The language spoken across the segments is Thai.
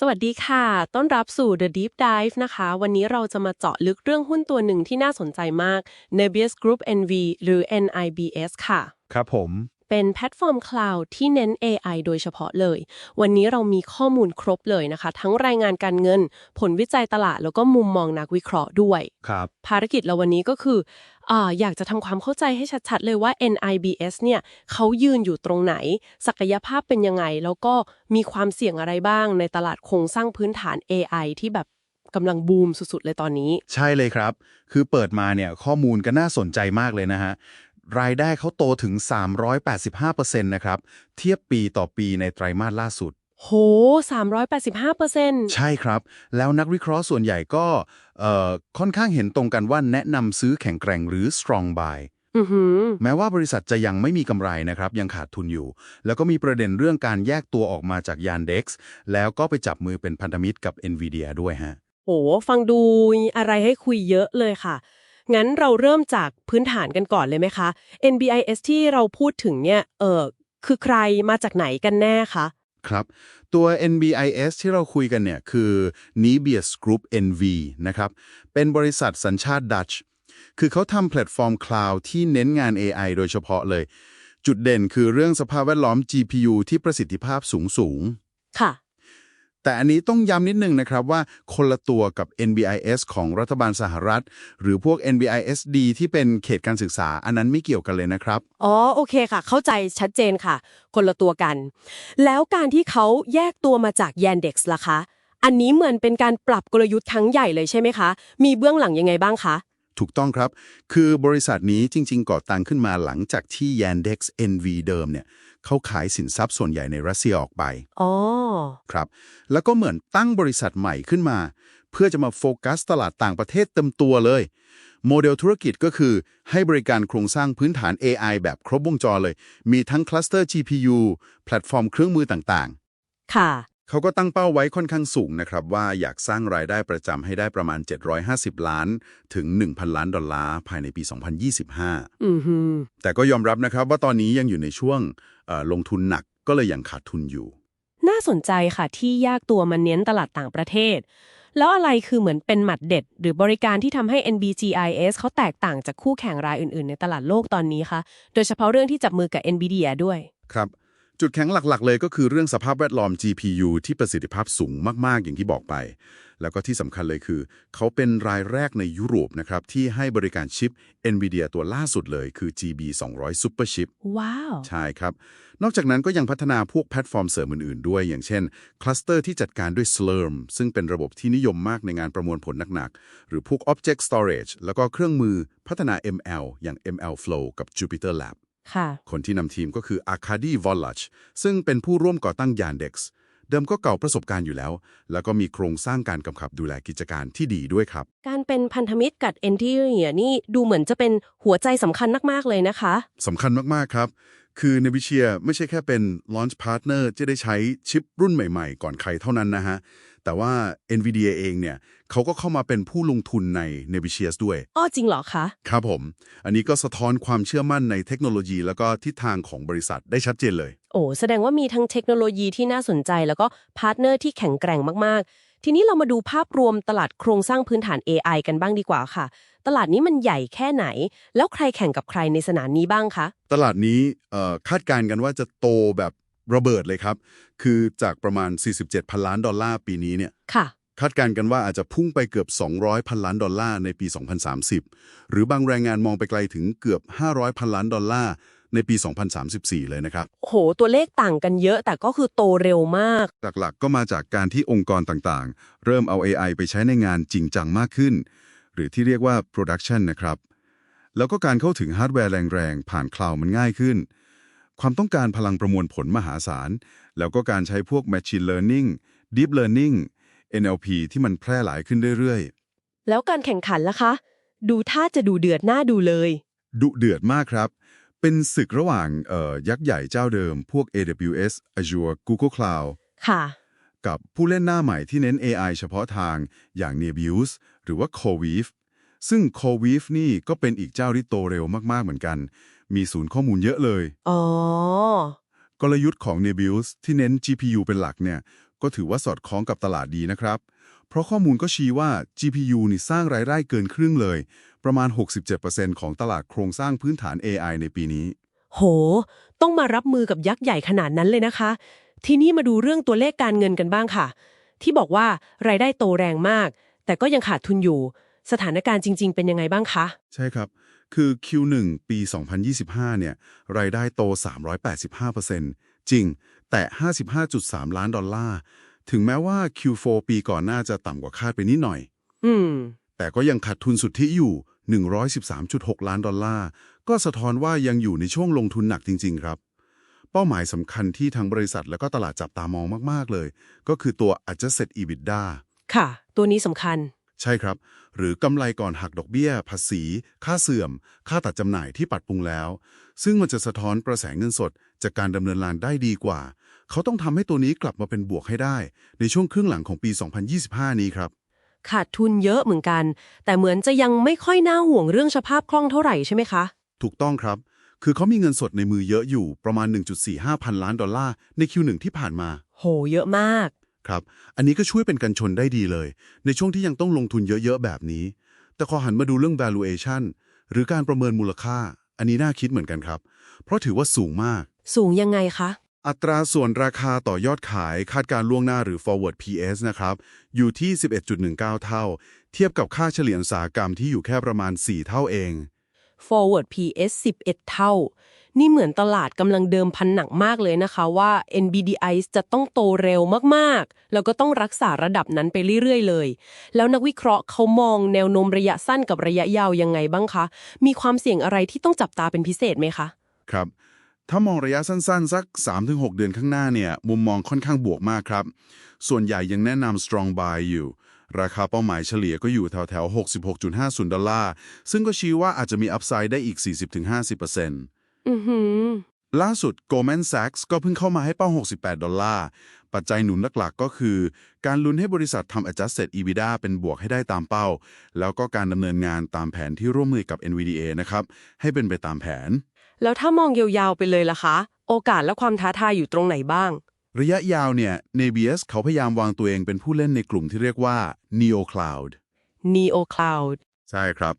สวัสดีค่ะ ต้อนรับสู่ The Deep Dive นะคะ วันนี้เราจะมาเจาะลึกเรื่องหุ้นตัวหนึ่งที่น่าสนใจมาก Nebius Group NV หรือ NIBS ค่ะ ครับผม เป็นแพลตฟอร์มคลาวด์ที่เน้น AI โดยเฉพาะเลย วันนี้เรามีข้อมูลครบเลยนะคะ ทั้งรายงานการเงิน ผลวิจัยตลาด แล้วก็มุมมองนักวิเคราะห์ด้วย ครับ ภารกิจเราวันนี้ก็คือ อยากจะทำความเข้าใจให้ชัดๆ เลยว่า NIBS เนี่ยเขายืนอยู่ตรงไหน ศักยภาพเป็นยังไง แล้วก็มีความเสี่ยงอะไรบ้างในตลาดโครงสร้างพื้นฐาน AI ที่แบบกำลังบูมสุดๆ เลยตอนนี้ ใช่เลยครับ คือเปิดมาเนี่ยข้อมูลก็น่าสนใจมากเลยนะฮะ รายได้เขาโตถึง 385%นะครับ เทียบปีต่อปีในไตรมาสล่าสุด โห 385%ใช่ครับ แล้วนักวิเคราะห์ส่วนใหญ่ก็เอ่อค่อนข้างเห็นตรงกันว่าแนะนำซื้อแข็งแกร่งหรือ strong buy อือหือ แม้ว่าบริษัทจะยังไม่มีกำไรนะครับ ยังขาดทุนอยู่ แล้วก็มีประเด็นเรื่องการแยกตัวออกมาจากยาน DEX แล้วก็ไปจับมือเป็นพันธมิตรกับ NVIDIA ด้วยฮะ โห ฟังดูมีอะไรให้คุยเยอะเลยค่ะ งั้นเราเริ่มจากพื้นฐานกันก่อนเลยไหมคะ NBIS ที่เราพูดถึงเนี่ย เออคือใครมาจากไหนกันแน่คะ ครับ ตัว NBIS ที่เราคุยกันเนี่ยคือ Nebius Group NV นะครับ เป็นบริษัทสัญชาติดัตช์คือเขาทำแพลตฟอร์มคลาวด์ที่เน้นงาน AI โดยเฉพาะเลย จุดเด่นคือเรื่องสภาพแวดล้อม GPU ที่ประสิทธิภาพสูงสูงค่ะ แต่อันนี้ต้องย้ำนิดนึงนะครับว่าคนละตัวกับ NBIS ของรัฐบาลสหรัฐ หรือพวก NBISD ที่เป็นเขตการศึกษา อันนั้นไม่เกี่ยวกันเลยนะครับ อ๋อ โอเคค่ะ เข้าใจชัดเจนค่ะ คนละตัวกัน แล้วการที่เขาแยกตัวมาจาก Yandex ล่ะคะ อันนี้เหมือนเป็นการปรับกลยุทธ์ครั้งใหญ่เลยใช่ไหมคะ มีเบื้องหลังยังไงบ้างคะ ถูกต้องครับ คือบริษัทนี้จริง ๆ ก่อตั้งขึ้นมาหลังจากที่ Yandex NV เดิมเนี่ยเขาขายสินทรัพย์ส่วนใหญ่ในรัสเซียออกไปอ๋อครับ แล้วก็เหมือนตั้งบริษัทใหม่ขึ้นมา เพื่อจะมาโฟกัสตลาดต่างประเทศเต็มตัวเลย โมเดลธุรกิจก็คือให้บริการโครงสร้างพื้นฐาน AI แบบครบวงจรเลย มีทั้งคลัสเตอร์ GPU แพลตฟอร์มเครื่องมือต่างค่ะๆ เขาก็ตั้งเป้าไว้ค่อนข้างสูงนะครับ ว่าอยากสร้างรายได้ประจำให้ได้ประมาณ 750 ล้านถึง 1,000 ล้านดอลลาร์ภายในปี 2025อือหือแต่ก็ยอมรับนะครับว่าตอนนี้ยังอยู่ในช่วงเอ่อลงทุนหนักก็เลยยังขาดทุนอยู่ น่าสนใจค่ะที่แยกตัวมาเน้นตลาดต่างประเทศ แล้วอะไรคือเหมือนเป็นหมัดเด็ด หรือบริการที่ทำให้ NBGIS เขาแตกต่างจากคู่แข่งรายอื่น ๆ ในตลาดโลกตอนนี้คะโดยเฉพาะเรื่องที่จับมือกับ NVIDIA ด้วย ครับ จุดแข็งหลักๆ เลยก็คือเรื่องสภาพแวดล้อม GPU ที่ประสิทธิภาพสูงมากๆ อย่างที่บอกไป แล้วก็ที่สำคัญเลยคือ เขาเป็นรายแรกในยุโรปนะครับ ที่ให้บริการชิป NVIDIA ตัวล่าสุดเลยคือ GB 200 Super Chip ว้าว ใช่ครับ นอกจากนั้นก็ยังพัฒนาพวกแพลตฟอร์มเสริมอื่นๆ ด้วย อย่างเช่น คลัสเตอร์ที่จัดการด้วย Slurm ซึ่งเป็นระบบที่นิยมมากในงานประมวลผลหนักๆ หรือพวก Object Storage แล้วก็เครื่องมือพัฒนา ML อย่าง ML Flow กับ Jupyter Lab ค่ะคนที่นำทีมก็คือ Arkady Volach ซึ่งเป็นผู้ร่วมก่อตั้ง Yandex เดิมก็เก่าประสบการณ์อยู่แล้ว แล้วก็มีโครงสร้างการกำกับดูแลกิจการที่ดีด้วยครับ การเป็นพันธมิตรกับ NVIDIA นี่ดูเหมือนจะเป็นหัวใจสำคัญมาก ๆ เลยนะคะสำคัญมาก ๆ ครับ คือ n v i c i a ไม่ใช่แค่เป็น launch partner จะได้ใช้ชิปรุ่นใหม่ ๆ ก่อนใครเท่านั้นนะฮะ แต่ว่า NVIDIA เองเนี่ยเขาก็เข้ามาเป็นผู้ลงทุนใน n v i c i a ด้วย อ้อจริงเหรอคะ ครับผม อันนี้ก็สะท้อนความเชื่อมั่นในเทคโนโลยี แล้วก็ทิศทางของบริษัทได้ชัดเจนเลย โอ้แสดงว่ามีทั้งเทคโนโลยีที่น่าสนใจ แล้วก็พาร์ทเนอร์ที่แข็งแกร่งมาก ๆ ทีนี้เรามาดูภาพรวมตลาดโครงสร้างพื้นฐาน AI กันบ้างดีกว่าค่ะ ตลาดนี้มันใหญ่แค่ไหน แล้วใครแข่งกับใครในสนามนี้บ้างคะ ตลาดนี้เอ่อคาดการณ์กันว่าจะโตแบบ ระเบิดเลยครับ คือจากประมาณ 47 พันล้านดอลลาร์ปีนี้เนี่ยค่ะคาดการณ์กันว่าอาจจะพุ่งไปเกือบ 200 พันล้านดอลลาร์ในปี 2030 หรือบางรายงานมองไปไกลถึงเกือบ 500 พันล้านดอลลาร์ในปี 2034 เลยนะครับ โห ตัวเลขต่างกันเยอะ แต่ก็คือโตเร็วมาก หลักๆ ก็มาจากการที่องค์กรต่างๆ เริ่มเอา AI ไปใช้ในงานจริงจังมากขึ้น หรือที่เรียกว่า production นะครับ แล้วก็การเข้าถึงฮาร์ดแวร์แรงๆ ผ่านคลาวด์มันง่ายขึ้น ความต้องการพลังประมวลผลมหาศาล แล้วก็การใช้พวก machine learning deep learning NLP ที่มันแพร่หลายขึ้นเรื่อยแล้วการแข่งขันล่ะคะ ดูท่าจะดูเดือดหน้าดูเลยๆดุเดือดมากครับ เป็นศึกระหว่างเอ่อยักษ์ใหญ่เจ้าเดิม พวก AWS Azure Google Cloud ค่ะ กับผู้เล่นหน้าใหม่ที่เน้น AI เฉพาะทางอย่าง Nebius หรือว่า CoWeave ซึ่ง CoWeave นี่ก็เป็นอีกเจ้าที่โตเร็วมากๆเหมือนกัน มีศูนย์ข้อมูลเยอะเลย อ๋อ กลยุทธ์ของ Nebius ที่เน้น GPU เป็นหลักเนี่ย ก็ถือว่าสอดคล้องกับตลาดดีนะครับ เพราะข้อมูลก็ชี้ว่า GPU นี่สร้างรายได้เกินครึ่งเลย ประมาณ 67%ของตลาดโครงสร้างพื้นฐาน AI ในปีนี้ โห ต้องมารับมือกับยักษ์ใหญ่ขนาดนั้นเลยนะคะ ทีนี้มาดูเรื่องตัวเลขการเงินกันบ้างค่ะ ที่บอกว่ารายได้โตแรงมาก แต่ก็ยังขาดทุนอยู่ สถานการณ์จริง ๆ เป็นยังไงบ้างคะ ใช่ครับ คือ Q1 ปี 2025 เนี่ย รายได้โต 385%จริง แต่ 55.3 ล้านดอลลาร์ ถึงแม้ว่า Q4 ปีก่อนหน้าจะต่ำกว่าคาดไปนิดหน่อย อืม แต่ก็ยังขาดทุนสุทธิอยู่ 113.6 ล้านดอลลาร์ ก็สะท้อนว่ายังอยู่ในช่วงลงทุนหนักจริง ๆ ครับ เป้าหมายสำคัญที่ทางบริษัทและก็ตลาดจับตามองมาก ๆ เลย ก็คือตัว Adjusted EBITDA ค่ะ ตัวนี้สำคัญ ใช่ครับ หรือกำไรก่อนหักดอกเบี้ย ภาษี ค่าเสื่อม ค่าตัดจำหน่ายที่ปัดปรุงแล้ว ซึ่งมันจะสะท้อนกระแสเงินสด จากการดำเนินงานได้ดีกว่า เขาต้องทำให้ตัวนี้กลับมาเป็นบวกให้ได้ ในช่วงครึ่งหลังของปี 2025 นี้ครับ ขาดทุนเยอะเหมือนกัน แต่เหมือนจะยังไม่ค่อยน่าห่วงเรื่องสภาพคล่องเท่าไหร่ใช่ไหมคะ ถูกต้องครับ คือเขามีเงินสดในมือเยอะอยู่ประมาณ 1.45 พันล้านดอลลาร์ใน Q1 ที่ผ่านมา โห เยอะมาก ครับ อันนี้ก็ช่วยเป็นกันชนได้ดีเลย ในช่วงที่ยังต้องลงทุนเยอะๆแบบนี้ แต่พอหันมาดูเรื่อง valuation หรือการประเมินมูลค่า อันนี้น่าคิดเหมือนกันครับ เพราะถือว่าสูงมาก สูงยังไงคะ อัตราส่วนราคาต่อยอดขายคาดการล่วงหน้าหรือ forward PS นะครับ อยู่ที่ 11.19 เท่า เทียบกับค่าเฉลี่ยอุตสาหกรรมที่อยู่แค่ประมาณ 4 เท่าเอง forward PS 11 เท่า นี่เหมือนตลาดกำลังเดิมพันหนักมากเลยนะคะว่า NBDI จะต้องโตเร็วมากๆ แล้วก็ต้องรักษาระดับนั้นไปเรื่อยๆ เลย แล้วนักวิเคราะห์เขามองแนวโน้มระยะสั้นกับระยะยาวยังไงบ้างคะ มีความเสี่ยงอะไรที่ต้องจับตาเป็นพิเศษไหมคะ ครับ ถ้ามองระยะสั้นๆ สัก 3-6 เดือนข้างหน้าเนี่ย มุมมองค่อนข้างบวกมากครับ ส่วนใหญ่ยังแนะนำ strong buy อยู่ราคาเป้าหมายเฉลี่ยก็อยู่แถวๆ 66.50 ดอลลาร์ ซึ่งก็ชี้ว่าอาจจะมีอัพไซด์ได้อีก 40-50% อือหือ ล่าสุด Goldman Sachs ก็เพิ่งเข้ามาให้เป้า 68 ดอลลาร์ ปัจจัยหนุนหลักๆ ก็คือ การลุ้นให้บริษัททำ adjusted EBITDA เป็นบวกให้ได้ตามเป้า แล้วก็การดำเนินงานตามแผนที่ร่วมมือกับ NVDA นะครับ ให้เป็นไปตามแผน แล้วถ้ามองยาวๆไปเลยล่ะคะ โอกาสและความท้าทายอยู่ตรงไหนบ้าง ระยะยาวเนี่ย Navius เขาพยายามวางตัวเองเป็นผู้เล่นในกลุ่มที่เรียกว่า Neo Cloud Neo Cloud ใช่ครับ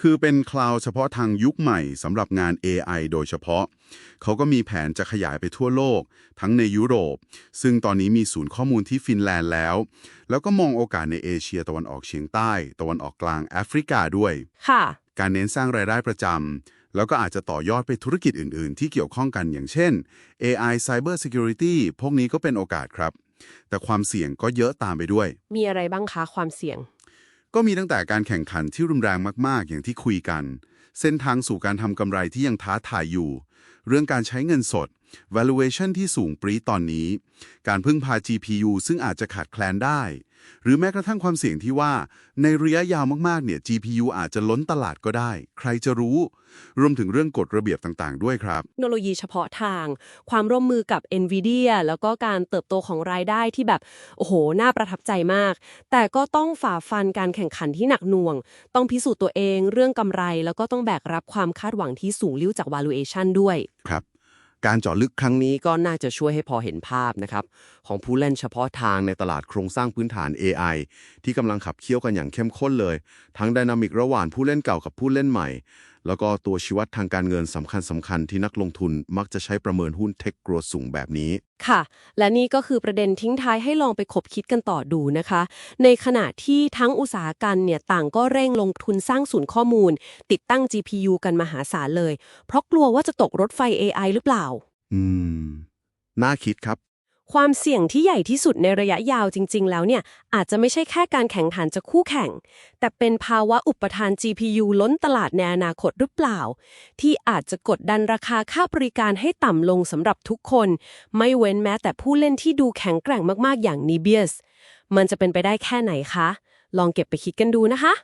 คือเป็นคลาวด์เฉพาะทางยุคใหม่สำหรับงาน AI โดยเฉพาะ เขาก็มีแผนจะขยายไปทั่วโลก ทั้งในยุโรป ซึ่งตอนนี้มีศูนย์ข้อมูลที่ฟินแลนด์แล้ว แล้วก็มองโอกาสในเอเชียตะวันออกเฉียงใต้ ตะวันออกกลางแอฟริกาด้วย ค่ะ การเน้นสร้างรายได้ประจำ แล้วก็อาจจะต่อยอดไปธุรกิจอื่น ๆ ที่เกี่ยวข้องกันอย่างเช่น AI Cyber Security พวกนี้ก็เป็นโอกาสครับ แต่ความเสี่ยงก็เยอะตามไปด้วย มีอะไรบ้างคะความเสี่ยง ก็มีตั้งแต่การแข่งขันที่รุนแรงมาก ๆ อย่างที่คุยกัน เส้นทางสู่การทำกำไรที่ยังท้าทายอยู่ เรื่องการใช้เงินสด valuation ที่สูงปรีดตอนนี้ การพึ่งพา GPU ซึ่งอาจจะขาดแคลนได้ หรือแม้กระทั่งความเสี่ยงที่ว่า ในระยะยาวมากๆเนี่ย GPU อาจจะล้นตลาดก็ได้ ใครจะรู้ รวมถึงเรื่องกฎระเบียบต่างๆ ด้วยครับ เทคโนโลยีเฉพาะทาง ความร่วมมือกับ NVIDIA แล้วก็การเติบโตของรายได้ที่แบบ โอ้โห น่าประทับใจมาก แต่ก็ต้องฝ่าฟันการแข่งขันที่หนักหน่วง ต้องพิสูจน์ตัวเองเรื่องกำไร แล้วก็ต้องแบกรับความคาดหวังที่สูงลิ้วจาก valuation ด้วย ครับ การเจาะลึกครั้งนี้ก็น่าจะช่วยให้พอเห็นภาพนะครับของผู้เล่นเฉพาะทางในตลาดโครงสร้างพื้นฐาน AI ที่กำลังขับเคี่ยวกันอย่างเข้มข้นเลย ทั้งดินามิกระหว่างผู้เล่นเก่ากับผู้เล่นใหม่ แล้วก็ตัวชี้วัดทางการเงินสำคัญสำคัญๆที่นักลงทุนมักจะใช้ประเมินหุ้นเทคโกรธสูงแบบนี้ ค่ะ และนี่ก็คือประเด็นทิ้งท้ายให้ลองไปคบคิดกันต่อดูนะคะ ในขณะที่ทั้งอุตสาหกรรมเนี่ยต่างก็เร่งลงทุนสร้างศูนย์ข้อมูล ติดตั้ง GPU กันมหาศาลเลย เพราะกลัวว่าจะตกรถไฟ AI หรือเปล่า อืม น่าคิดครับ ความเสี่ยงที่ใหญ่ที่สุดในระยะยาวจริง ๆ แล้วเนี่ยอาจจะไม่ใช่แค่การแข่งขันจากคู่แข่ง แต่เป็นภาวะอุปทาน GPU ล้นตลาดในอนาคตหรือเปล่า ที่อาจจะกดดันราคาค่าบริการให้ต่ำลงสำหรับทุกคน ไม่เว้นแม้แต่ผู้เล่นที่ดูแข็งแกร่งมากๆ อย่าง Nebius มันจะเป็นไปได้แค่ไหนคะ ลองเก็บไปคิดกันดูนะคะ